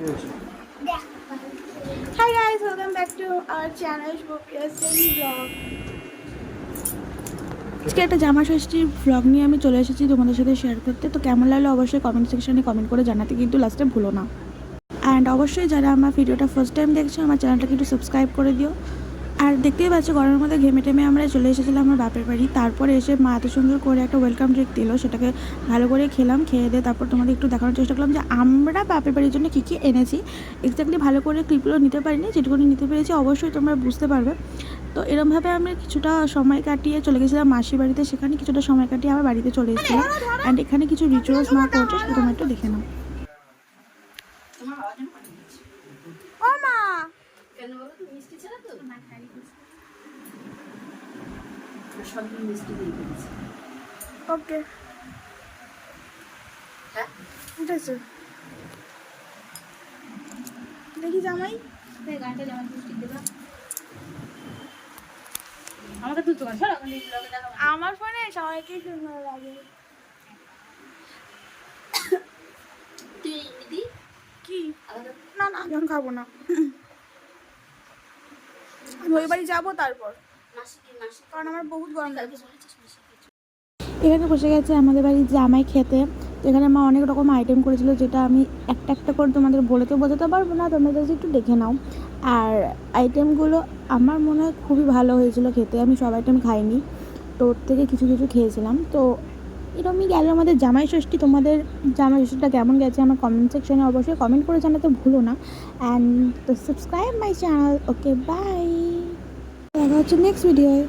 Back to our channel Shpopia's Daily Vlog. আজকে একটা জামা ষষ্ঠীর ভ্লগ নিয়ে আমি চলে এসেছি তোমাদের সাথে শেয়ার করতে। তো কেমন লাগল অবশ্যই কমেন্ট সেকশনে কমেন্ট করে জানাতে কিন্তু লাস্টে ভুলো না। অ্যান্ড অবশ্যই যারা আমার ভিডিওটা ফার্স্ট টাইম দেখছ, আমার চ্যানেলটা কিন্তু সাবস্ক্রাইব করে দিও। আর দেখতেই পাচ্ছি গরমের মধ্যে ঘেমে টেমে আমরা চলে এসেছিলাম আমার বাপের বাড়ি। তারপরে এসে মা এত সুন্দর করে একটা ওয়েলকাম ড্রিঙ্ক দিল, সেটাকে ভালো করে খেলাম, খেয়ে দিয়ে তারপর তোমাদের একটু দেখানোর চেষ্টা করলাম যে আমরা বাপের বাড়ির জন্য কী কী এনেছি। এক্স্যাক্টলি ভালো করে ক্লিপগুলো নিতে পারিনি, যেটুকুনি নিতে পেরেছি অবশ্যই তোমরা বুঝতে পারবে। তো এরমভাবে আমরা কিছুটা সময় কাটিয়ে চলে গেছিলাম মাসির বাড়িতে, সেখানে কিছুটা সময় কাটিয়ে আবার বাড়িতে চলে এসেছিলাম। অ্যান্ড এখানে কিছু রিচুয়ালস মা করছে, সেটা তোমরা একটু দেখে নাও। মিষ্টি দিয়ে দিয়েছি ওকে। হ্যাঁ ঠিক আছে দেখি জামাই। গানটা যেমন মিষ্টি দেবা আমাকে তুলতে পারছ না আমি আমার ফোনে সবাইকে সুন্দর লাগে। তুই দিদি? কি? না না আমি খাব না। আমি ওই বাড়ি যাব তারপর। কারণ আমার বহুত গরম লাগে এখানে বসে গেছে আমাদের বাড়ির জামাই খেতে। এখানে মা অনেক রকম আইটেম করেছিল যেটা আমি একটা একটা করে তোমাদের বলে তো বোঝাতে পারব না তোমরা জাস্ট একটু দেখে নাও। আর আইটেমগুলো আমার মনে হয় খুবই ভালো হয়েছিল খেতে আমি সব আইটেম খাইনি। তো ওর থেকে কিছু কিছু খেয়েছিলাম। তো এরকমই গেল আমাদের জামাই ষষ্ঠী তোমাদের জামাই ষষ্ঠীটা কেমন গেছে আমার কমেন্ট সেকশনে অবশ্যই কমেন্ট করে জানাতে ভুলো না। অ্যান্ড তো subscribe my channel okay bye দেখা হচ্ছে নেক্সট ভিডিওয়